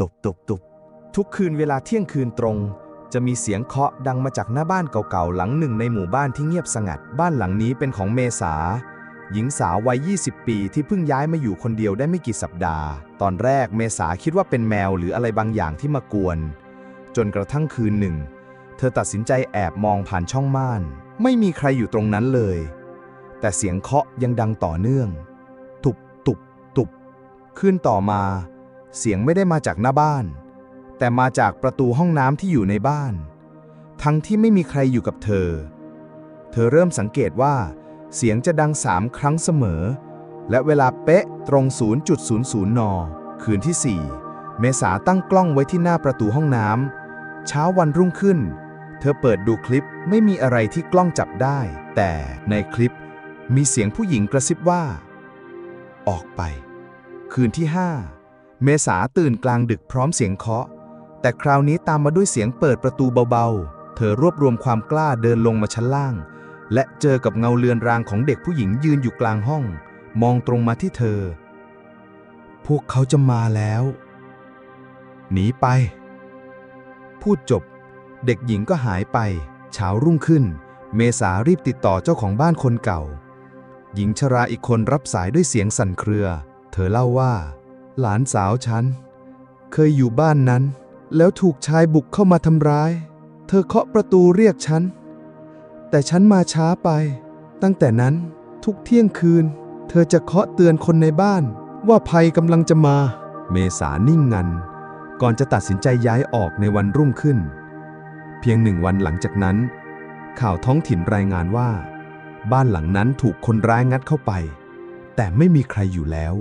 ตุบตุบตุบทุกคืนเวลาเที่ยงคืนตรง จะมีเสียงเคาะดังมาจากหน้าบ้านเก่าๆ หลังหนึ่งในหมู่บ้านที่เงียบสงัด บ้านหลังนี้เป็นของเมษา หญิงสาววัย 20 ปีที่เพิ่งย้ายมาอยู่คนเดียวได้ไม่กี่สัปดาห์ ตอนแรกเมษาคิดว่าเป็นแมวหรืออะไรบางอย่างที่มากวน จนกระทั่งคืนหนึ่ง เธอตัดสินใจแอบมองผ่านช่องม่าน ไม่มีใครอยู่ตรงนั้นเลย แต่เสียงเคาะยังดังต่อเนื่อง ตุบตุบตุบคืนต่อมา เสียงไม่ได้มาจากหน้าบ้าน แต่มาจากประตูห้องน้ำที่อยู่ในบ้าน ทั้งที่ไม่มีใครอยู่กับเธอ เธอเริ่มสังเกตว่า เสียงจะดังสามครั้งเสมอ และเวลาเป๊ะตรง 0.00 น คืนที่ 4 เมษาตั้งกล้องไว้ที่หน้าประตูห้องน้ำเช้าวันรุ่งขึ้น เธอเปิดดูคลิปไม่มีอะไรที่กล้องจับได้ แต่ในคลิปมีเสียงผู้หญิงกระซิบว่า ออกไป คืนที่ 5 เมษาตื่นกลางดึกพร้อมเสียงเคาะ แต่คราวนี้ตามมาด้วยเสียงเปิดประตูเบาๆ เธอรวบรวมความกล้าเดินลงมาชั้นล่าง และเจอกับเงาเลือนรางของเด็กผู้หญิงยืนอยู่กลางห้อง มองตรงมาที่เธอ พวกเขาจะมาแล้ว หนีไป พูดจบ เด็กหญิงก็หายไป เช้ารุ่งขึ้น เมษารีบติดต่อเจ้าของบ้านคนเก่า หญิงชราอีกคนรับสายด้วยเสียงสั่นเครือ เธอเล่าว่า หลานสาวฉัน เคยอยู่บ้านนั้น แล้วถูกชายบุกเข้ามาทำร้าย เธอเคาะประตูเรียกฉัน แต่ฉันมาช้าไป ตั้งแต่นั้นทุกเที่ยงคืน เธอจะเคาะเตือนคนในบ้าน ว่าภัยกำลังจะมา เมษานิ่งงัน ก่อนจะตัดสินใจย้ายออกในวันรุ่งขึ้น เพียงหนึ่งวันหลังจากนั้น ข่าวท้องถิ่นรายงานว่า บ้านหลังนั้นถูกคนร้ายงัดเข้าไป แต่ไม่มีใครอยู่แล้ว